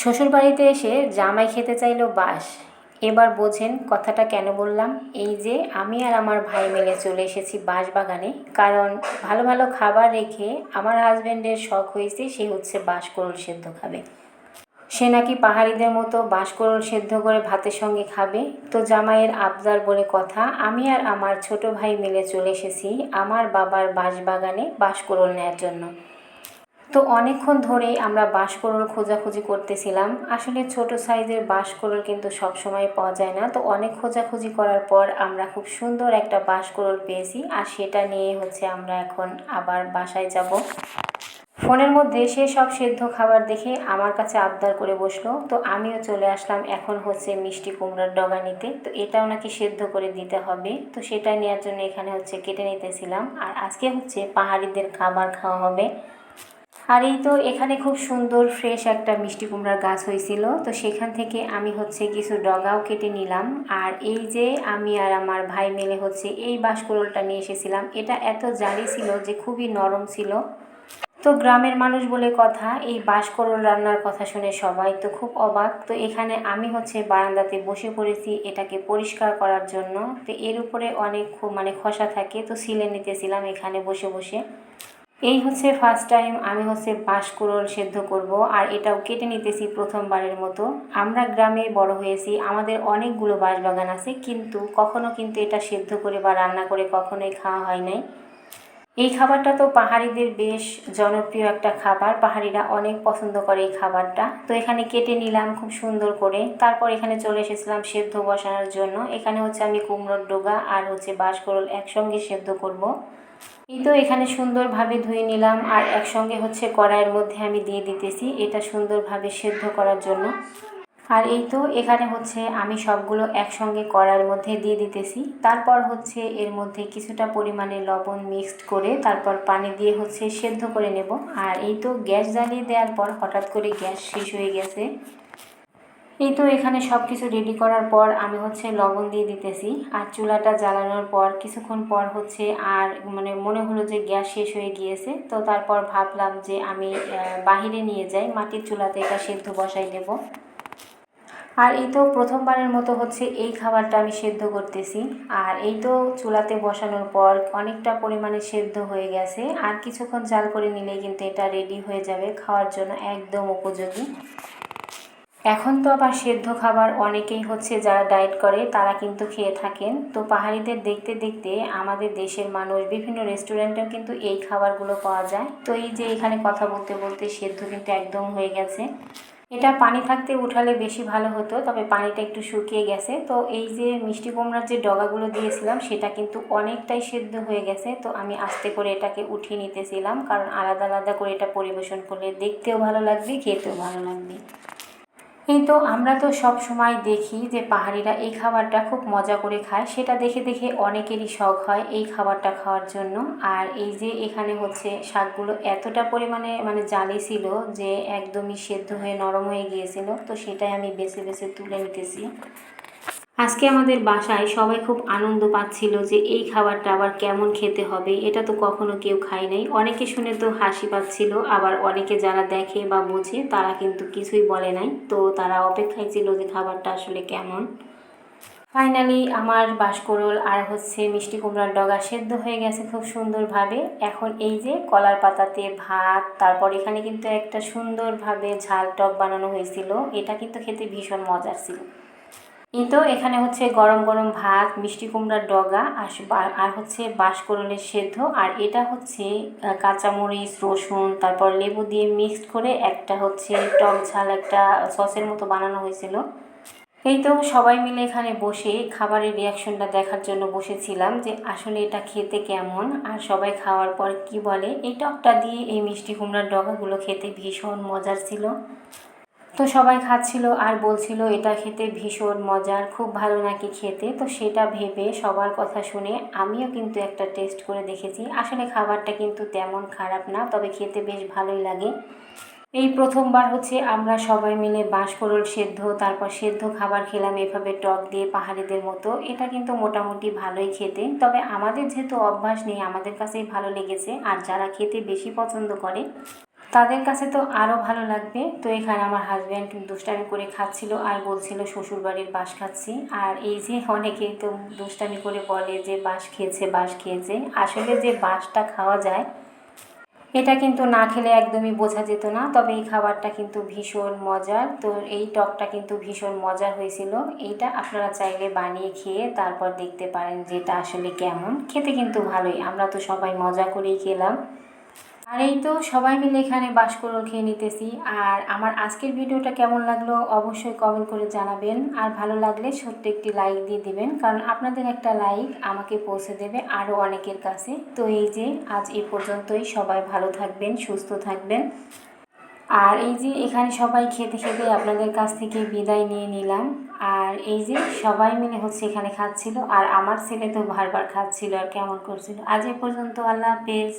শ্বশুরবাড়িতে এসে জামাই খেতে চাইলো বাস। এবার বোঝেন কথাটা কেন বললাম? এই যে আমি আর আমার ভাই মিলে চলে এসেছি বাঁশ বাগানে। কারণ ভালো ভালো খাবার রেখে আমার হাজব্যান্ডের শখ হয়েছে সে হচ্ছে বাঁশকরল সেদ্ধ খাবে। সে নাকি পাহাড়িদের মতো বাঁশকরল সেদ্ধ করে ভাতের সঙ্গে খাবে। তো জামাইয়ের আবদার বলে কথা, আমি আর আমার ছোট ভাই মিলে চলে এসেছি আমার বাবার বাঁশবাগানে বাঁশকরল নেওয়ার জন্য। তো অনেকক্ষণ ধরেই আমরা বাঁশকরল খোঁজাখুঁজি করতেছিলাম। আসলে ছোট সাইজের বাঁশকরল কিন্তু সব সময় পাওয়া যায় না। তো অনেক খোঁজাখুঁজি করার পর আমরা খুব সুন্দর একটা বাঁশকরল পেয়েছি আর সেটা নিয়ে হচ্ছে আমরা এখন আবার বাসায় যাব। ফোনের মধ্যে সে সব সেদ্ধ খাবার দেখে আমার কাছে আবদার করে বসল। তো আমিও চলে আসলাম এখন হচ্ছে মিষ্টি কুমড়ার ডগা নিতে। তো এটাও নাকি সেদ্ধ করে দিতে হবে। তো সেটা নেওয়ার জন্য এখানে হচ্ছে কেটে নিতেছিলাম। আর আজকে হচ্ছে পাহাড়িদের খাবার খাওয়া হবে। আর এই তো এখানে খুব সুন্দর ফ্রেশ একটা মিষ্টি কুমড়ার গাছ হয়েছিল। তো সেখান থেকে আমি হচ্ছে কিছু ডগাও কেটে নিলাম। আর এই যে আমি আর আমার ভাই মিলে হচ্ছে এই বাঁশকুড়োলটা নিয়ে এসেছিলাম, এটা এত জালি ছিল যে খুবই নরম ছিল। তো গ্রামের মানুষ বলে কথা, এই বাঁশকরল রান্নার কথা শুনে সবাই তো খুব অবাক। তো এখানে আমি হচ্ছে বারান্দাতে বসে পড়েছি এটাকে পরিষ্কার করার জন্য। তো এর উপরে অনেক মানে খসা থাকে, তো সিলে নিতেছিলাম এখানে বসে বসে। এই হচ্ছে ফার্স্ট টাইম আমি হচ্ছে বাঁশকুড়োল সেদ্ধ করব, আর এটাও কেটে নিতেছি প্রথমবারের মতো। আমরা গ্রামে বড় হয়েছি, আমাদের অনেকগুলো বাঁশবাগান আছে, কিন্তু কখনো কিন্তু এটা সেদ্ধ করে বা রান্না করে কখনোই খাওয়া হয় নাই। এই খাবারটা তো পাহাড়িদের বেশ জনপ্রিয় একটা খাবার, পাহাড়িরা অনেক পছন্দ করে এই খাবারটা। তো এখানে কেটে নিলাম খুব সুন্দর করে, তারপর এখানে চলে এসেছিলাম সেদ্ধ বসানোর জন্য। এখানে হচ্ছে আমি কুমড়োর ডোগা আর হচ্ছে বাঁশকরল একসঙ্গে সেদ্ধ করব। এই তো এখানে সুন্দরভাবে ধুয়ে নিলাম, আর একসঙ্গে হচ্ছে কড়াইয়ের মধ্যে আমি দিয়ে দিতেছি, এটা সুন্দরভাবে সেদ্ধ করার জন্য। আর এই তো এখানে হচ্ছে আমি সবগুলো একসঙ্গে কড়ার মধ্যে দিয়ে দিতেছি। তারপর হচ্ছে এর মধ্যে কিছুটা পরিমাণে লবণ মিক্সড করে তারপর পানি দিয়ে হচ্ছে সেদ্ধ করে নেব। আর এই তো গ্যাস জ্বালিয়ে দেওয়ার পর হঠাৎ করে গ্যাস শেষ হয়ে গেছে। এই তো এখানে সব কিছু রেডি করার পর আমি হচ্ছে লবণ দিয়ে দিতেছি। আর চুলাটা জ্বালানোর পর কিছুক্ষণ পর হচ্ছে আর মানে মনে হলো যে গ্যাস শেষ হয়ে গিয়েছে। তো তারপর ভাবলাম যে আমি বাহিরে নিয়ে যাই, মাটির চুলাতে এটা সেদ্ধ বসাই দেবো আর এই তো প্রথমবারের মতো হচ্ছে এই খাবারটা আমি সেদ্ধ করতেছি। আর এই তো চুলাতে বসানোর পর অনেকটা পরিমাণে সেদ্ধ হয়ে গেছে। আর কিছুক্ষণ জাল করে নিলেই কিন্তু এটা রেডি হয়ে যাবে, খাওয়ার জন্য একদম উপযোগী। এখন তো আবার সেদ্ধ খাবার অনেকেই হচ্ছে যারা ডায়েট করে, তারা কিন্তু খেয়ে থাকেন। তো পাহাড়িদের দেখতে দেখতে আমাদের দেশের মানুষ, বিভিন্ন রেস্টুরেন্টেও কিন্তু এই খাবারগুলো পাওয়া যায়। তো এই যে এখানে কথা বলতে বলতে সেদ্ধ কিন্তু একদম হয়ে গেছে। এটা পানি থাকতে উঠালে বেশি ভালো হতো, তবে পানিটা একটু শুকিয়ে গেছে। তো এই যে মিষ্টি কুমড়ার যে ডগাগুলো দিয়েছিলাম, সেটা কিন্তু অনেকটাই সেদ্ধ হয়ে গেছে। তো আমি আস্তে করে এটাকে উঠিয়ে নিতেছিলাম, কারণ আলাদা আলাদা করে এটা পরিবেশন করলে দেখতেও ভালো লাগবে, খেতেও ভালো লাগবে। এই তো আমরা তো সব সময় দেখি যে পাহাড়িরা এই খাবারটা খুব মজা করে খায়। সেটা দেখে দেখে অনেকেরই শখ হয় এই খাবারটা খাওয়ার জন্য। আর এই যে এখানে হচ্ছে শাকগুলো এতটা পরিমাণে মানে জালি ছিল যে একদমই সেদ্ধ হয়ে নরম হয়ে গিয়েছিল। তো সেটাই আমি বেছে বেছে তুলে নিতেছি। আজকে আমাদের বাসায় সবাই খুব আনন্দ পাচ্ছিল যে এই খাবারটা আবার কেমন খেতে হবে, এটা তো কখনো কেউ খায় নাই। অনেকে শুনে তো হাসি পাচ্ছিল, আবার অনেকে যারা দেখে বা বোঝে তারা কিন্তু কিছুই বলে নাই। তো তারা অপেক্ষায় ছিল যে খাবারটা আসলে কেমন। ফাইনালি আমার বাঁশকরল আর হচ্ছে মিষ্টি কুমড়ার ডগা সেদ্ধ হয়ে গেছে খুব সুন্দরভাবে। এখন এই যে কলার পাতাতে ভাত, তারপর এখানে কিন্তু একটা সুন্দরভাবে ঝাল টক বানানো হয়েছিল, এটা কিন্তু খেতে ভীষণ মজার ছিল। এই তো এখানে হচ্ছে গরম গরম ভাত, মিষ্টি কুমড়ার ডগা আর আর হচ্ছে বাঁশকরলের সেদ্ধ। আর এটা হচ্ছে কাঁচামরিচ, রসুন, তারপর লেবু দিয়ে মিক্সড করে একটা হচ্ছে টক ঝাল একটা সসের মতো বানানো হয়েছিল। এই তো সবাই মিলে এখানে বসে খাবারের রিয়াকশনটা দেখার জন্য বসেছিলাম যে আসলে এটা খেতে কেমন আর সবাই খাওয়ার পর কি বলে। এই টকটা দিয়ে এই মিষ্টি কুমড়ার ডগাগুলো খেতে ভীষণ মজার ছিল। তো সবাই খাচ্ছিল আর বলছিল, এটা খেতে ভীষণ মজার, খুব ভালো নাকি খেতে? তো সেটা ভেবে সবার কথা শুনে আমিও কিন্তু একটা টেস্ট করে দেখেছি। আসলে খাবারটা কিন্তু তেমন খারাপ না, তবে খেতে বেশ ভালোই লাগে। এই প্রথমবার হচ্ছে আমরা সবাই মিলে বাঁশকরল সেদ্ধ, তারপর সেদ্ধ খাবার খেলাম এভাবে টক দিয়ে পাহাড়িদের মতো। এটা কিন্তু মোটামুটি ভালোই খেতে। তবে আমাদের যেহেতু অভ্যাস নেই, আমাদের কাছেই ভালো লেগেছে। আর যারা খেতে বেশি পছন্দ করে তাদের কাছে তো আরও ভালো লাগবে। তো এখানে আমার হাজব্যান্ড দুষ্টামি করে খাচ্ছিল আর বলছিল শ্বশুরবাড়ির বাঁশ খাচ্ছি। আর এই যে অনেকেই তো দুষ্টামি করে বলে যে বাঁশ খেয়েছে বাঁশ খেয়েছে। আসলে যে বাঁশটা খাওয়া যায়, এটা কিন্তু না খেলে একদমই বোঝা যেত না। তবে এই খাবারটা কিন্তু ভীষণ মজার। তো এই টকটা কিন্তু ভীষণ মজার হয়েছিল। এইটা আপনারা চাইলে বানিয়ে খেয়ে তারপর দেখতে পারেন যেটা আসলে কেমন। খেতে কিন্তু ভালোই। আমরা তো সবাই মজা করেই খেলাম। আর এই তো সবাই মিলে এখানে বাসকরল খেয়ে নিতেছি। আর আমার আজকের ভিডিওটা কেমন লাগল অবশ্যই কমেন্ট করে জানাবেন। আর ভালো লাগলে ছোট্ট একটি লাইক দিয়ে দিবেন, কারণ আপনাদের একটা লাইক আমাকে পৌঁছে দেবে আরও অনেকের কাছে। তো এই যে আজ এ পর্যন্তই, সবাই ভালো থাকবেন, সুস্থ থাকবেন। আর এই যে এখানে সবাই খেতে খেতে আপনাদের কাছ থেকে বিদায় নিয়ে নিলাম। আর এই যে সবাই মিলে হচ্ছে এখানে খাচ্ছিল, আর আমার ছেলে তো বারবার খাচ্ছিল, আর কেমন করছিল। আজ এ পর্যন্ত আল্লাহ হাফেজ।